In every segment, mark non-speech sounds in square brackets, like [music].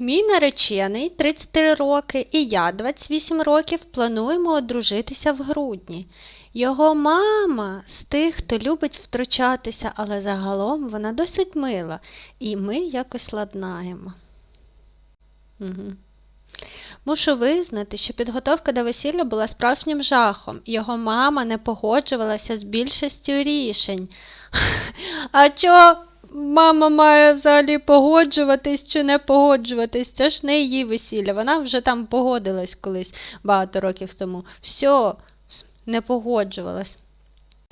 Мій наречений 33 роки і я 28 років плануємо одружитися в грудні. Його мама з тих, хто любить втручатися, але загалом вона досить мила, і ми якось ладнаємо. Угу. Мушу визнати, що підготовка до весілля була справжнім жахом. Його мама не погоджувалася з більшістю рішень. [laughs] А чо мама має взагалі погоджуватись чи не погоджуватись? Це ж не її весілля. Вона вже там погодилась колись багато років тому. Все, не погоджувалась.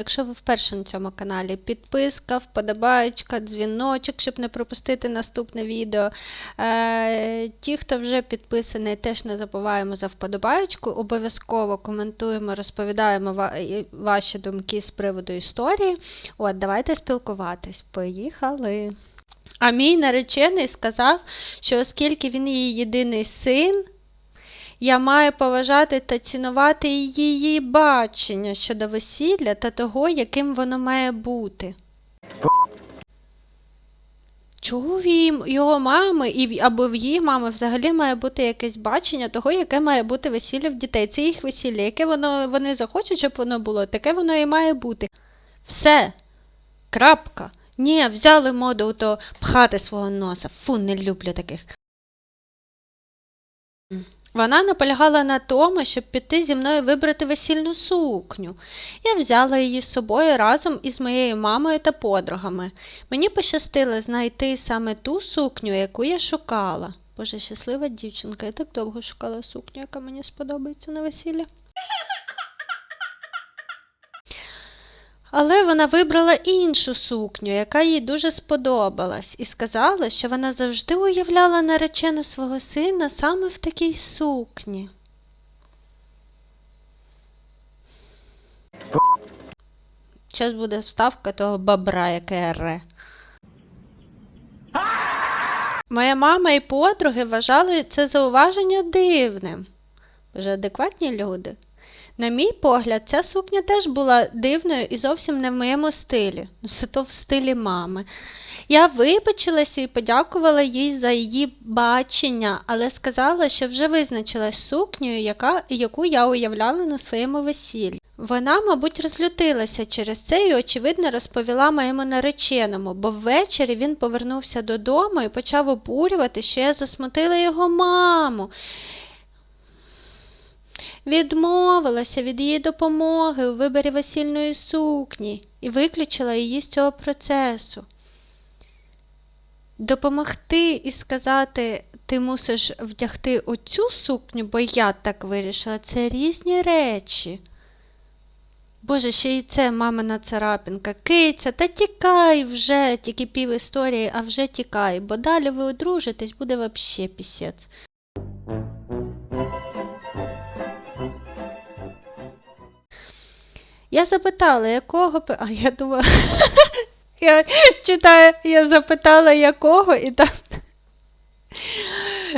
Якщо ви вперше на цьому каналі, підписка, вподобаєчка, дзвіночок, щоб не пропустити наступне відео. Е, ті, хто вже підписаний, теж не забуваємо за вподобаєчку. Обов'язково коментуємо, розповідаємо ваші думки з приводу історії. От, давайте спілкуватись. Поїхали. А мій наречений сказав, що оскільки він її єдиний син, я маю поважати та цінувати її бачення щодо весілля та того, яким воно має бути. Чого його мами і або в її мами взагалі має бути якесь бачення того, яке має бути весілля в дітей. Це їх весілля, яке воно вони захочуть, щоб воно було, таке воно і має бути. Все. Крапка. Ні, взяли моду то пхати свого носа. Фу, не люблю таких. Вона наполягала на тому, щоб піти зі мною вибрати весільну сукню. Я взяла її з собою разом із моєю мамою та подругами. Мені пощастило знайти саме ту сукню, яку я шукала. Боже, щаслива дівчинка, я так довго шукала сукню, яка мені сподобається на весілля. Але вона вибрала іншу сукню, яка їй дуже сподобалась, і сказала, що вона завжди уявляла наречену свого сина саме в такій сукні. Зараз буде вставка того бобра, яке ре. Моя мама і подруги вважали це зауваження дивним. Боже, адекватні люди. На мій погляд, ця сукня теж була дивною і зовсім не в моєму стилі. Ну, це то в стилі мами. Я вибачилася і подякувала їй за її бачення, але сказала, що вже визначилась сукнею, яка, яку я уявляла на своєму весіллі. Вона, мабуть, розлютилася через це і, очевидно, розповіла моєму нареченому, бо ввечері він повернувся додому і почав обурювати, що я засмутила його маму. Відмовилася від її допомоги у виборі весільної сукні і виключила її з цього процесу. Допомогти і сказати, ти мусиш вдягти оцю сукню, бо я так вирішила, це різні речі. Боже, ще й це мамина царапінка. Киця, та тікай вже, тільки пів історії, а вже тікай, бо далі ви одружитесь, буде вообще пісець. Я запитала, якого. А я думала. [laughs] Я читаю, я запитала, якого, і там.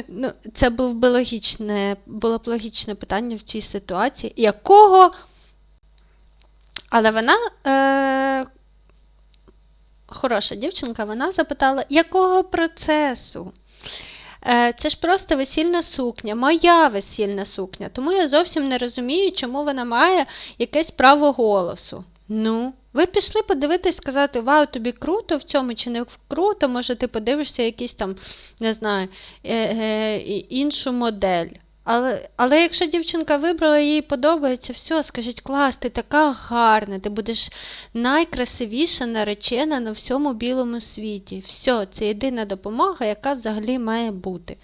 Ну, це був би логічне, було б логічне питання в цій ситуації. Якого? Але вона е, хороша дівчинка, вона запитала, якого процесу? Е, Це ж просто весільна сукня, моя весільна сукня. Тому я зовсім не розумію, чому вона має якесь право голосу. Ну, ви пішли подивитись, сказати, вау, тобі круто в цьому чи не круто, може ти подивишся якийсь там, не знаю, е, е, іншу модель. Але, але якщо дівчинка вибрала, їй подобається, все, скажіть, клас, ти така гарна, ти будеш найкрасивіша наречена на всьому білому світі. Все, це єдина допомога, яка взагалі має бути.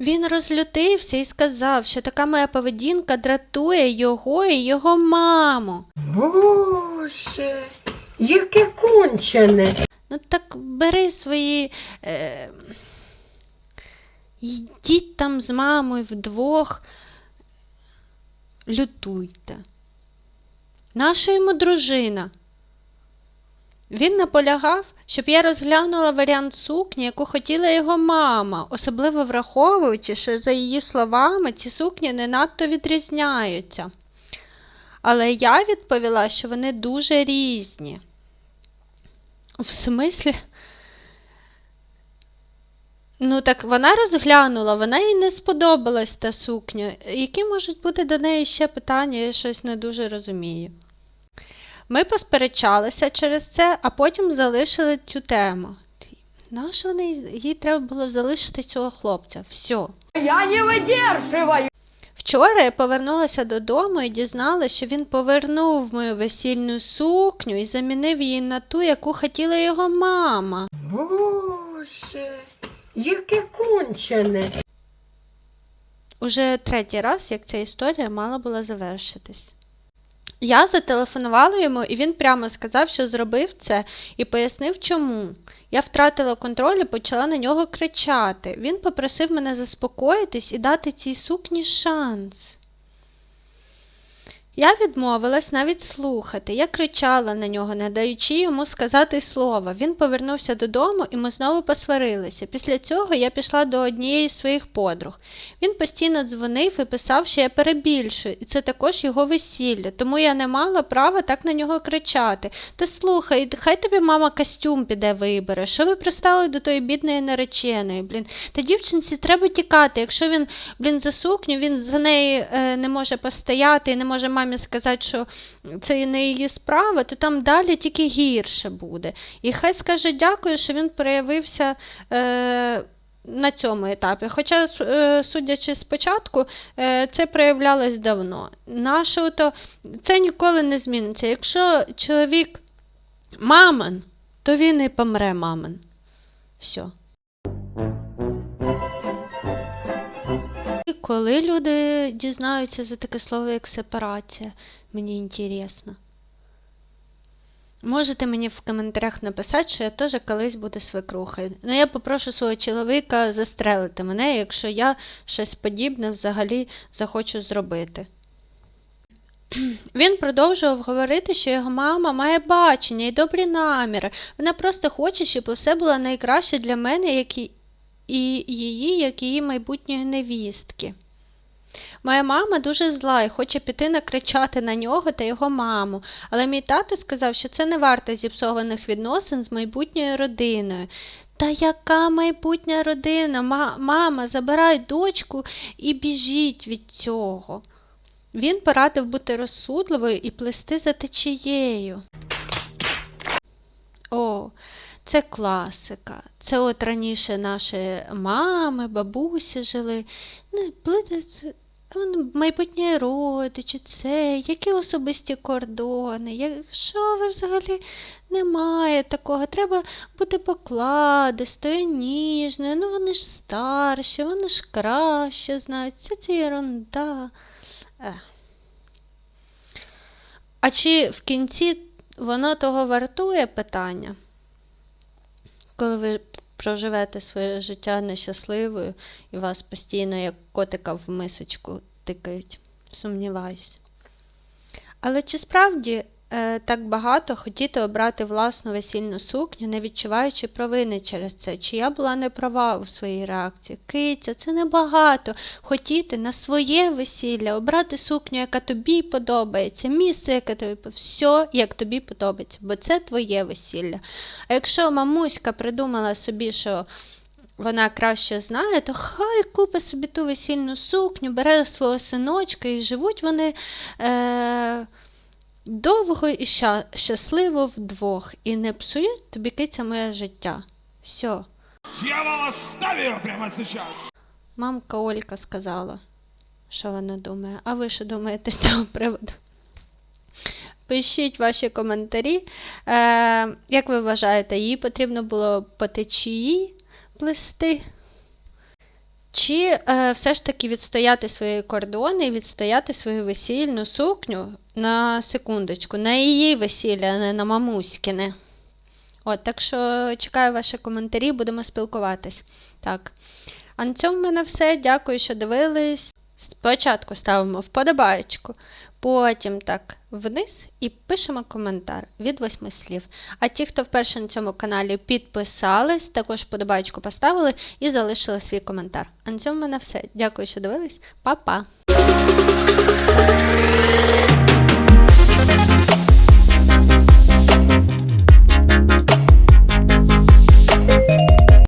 Він розлютився і сказав, що така моя поведінка дратує його і його маму. Боже, яке кончене. Ну так бери свої. Е, йдіть там з мамою вдвох, лютуйте. Наша йому дружина. Він наполягав, щоб я розглянула варіант сукні, яку хотіла його мама, особливо враховуючи, що, за її словами, ці сукні не надто відрізняються. Але я відповіла, що вони дуже різні. В смислі? Ну так вона розглянула, вона їй не сподобалась та сукня. Які можуть бути до неї ще питання, я щось не дуже розумію. Ми посперечалися через це, а потім залишили цю тему. Нащо вони їй треба було залишити цього хлопця? Все. Я не видерживаю. Вчора я повернулася додому і дізналася, що він повернув мою весільну сукню і замінив її на ту, яку хотіла його мама. Боже, яке кончене. Уже третій раз, як ця історія мала була завершитись. Я зателефонувала йому, і він прямо сказав, що зробив це, і пояснив, чому. Я втратила контроль і почала на нього кричати. Він попросив мене заспокоїтись і дати цій сукні шанс. Я відмовилась навіть слухати. Я кричала на нього, не даючи йому сказати слова. Він повернувся додому, і ми знову посварилися. Після цього я пішла до однієї з своїх подруг. Він постійно дзвонив і писав, що я перебільшую, і це також його весілля, тому я не мала права так на нього кричати. Та слухай, хай тобі мама костюм піде вибере. Що ви пристали до тої бідної нареченої? Блін, та дівчинці треба тікати. Якщо він, блін, за сукню, він за неї е, не може постояти і не може мамі сказати, що це не її справа, то там далі тільки гірше буде. І хай скаже дякую, що він проявився. Е, на цьому етапі. Хоча, е, судячи спочатку, е, це проявлялось давно. Нашого то це ніколи не зміниться. Якщо чоловік мамин, то він і помре мамин. Все. Коли люди дізнаються за таке слово, як сепарація, мені інтересно. Можете мені в коментарях написати, що я теж колись буду свекрухою. Ну, я попрошу свого чоловіка застрелити мене, якщо я щось подібне взагалі захочу зробити. Він продовжував говорити, що його мама має бачення і добрі наміри. Вона просто хоче, щоб усе було найкраще для мене, як і, і її, як її майбутньої невістки. Моя мама дуже зла і хоче піти накричати на нього та його маму, але мій тато сказав, що це не варто зіпсованих відносин з майбутньою родиною. Та яка майбутня родина? Ма- мама, забирай дочку і біжіть від цього. Він порадив бути розсудливою і плести за течією. О, це класика. Це от раніше наші мами, бабусі жили. Майбутні родичі, це, які особисті кордони. Якщо ви взагалі немає такого, треба бути покладистою, ніжною. Ну вони ж старші, вони ж краще знають. Це це ерунда. Ех. А чи в кінці воно того вартує питання? Коли ви проживете своє життя нещасливою і вас постійно як котика в мисочку тикають, сумніваюсь. Але чи справді так багато хотіти обрати власну весільну сукню, не відчуваючи провини через це? Чи я була не права у своїй реакції? Киця, це небагато. Хотіти на своє весілля, обрати сукню, яка тобі подобається, місце, яке тобі все, як тобі подобається, бо це твоє весілля. А якщо мамуська придумала собі, що вона краще знає, то хай купить собі ту весільну сукню, бере свого синочка і живуть вони е, довго і ща- щасливо вдвох. І не псують тобі киця моє життя. Все. Дьявол, оставь ее прямо сейчас! Мамка Олька сказала, що вона думає. А ви що думаєте з цього приводу? Пишіть ваші коментарі. Е, як ви вважаєте, їй потрібно було по течії плести? Чи е, все ж таки відстояти свої кордони відстояти свою весільну сукню на секундочку, на її весілля, а не на мамуськіне? От, так що чекаю ваші коментарі, будемо спілкуватись. Так. А на цьому в мене все. Дякую, що дивились. Спочатку ставимо вподобаєчку, потім так вниз і пишемо коментар від восьми слів. А ті, хто вперше на цьому каналі підписались, також вподобаєчку поставили і залишили свій коментар. А на цьому в мене все. Дякую, що дивились. Па-па!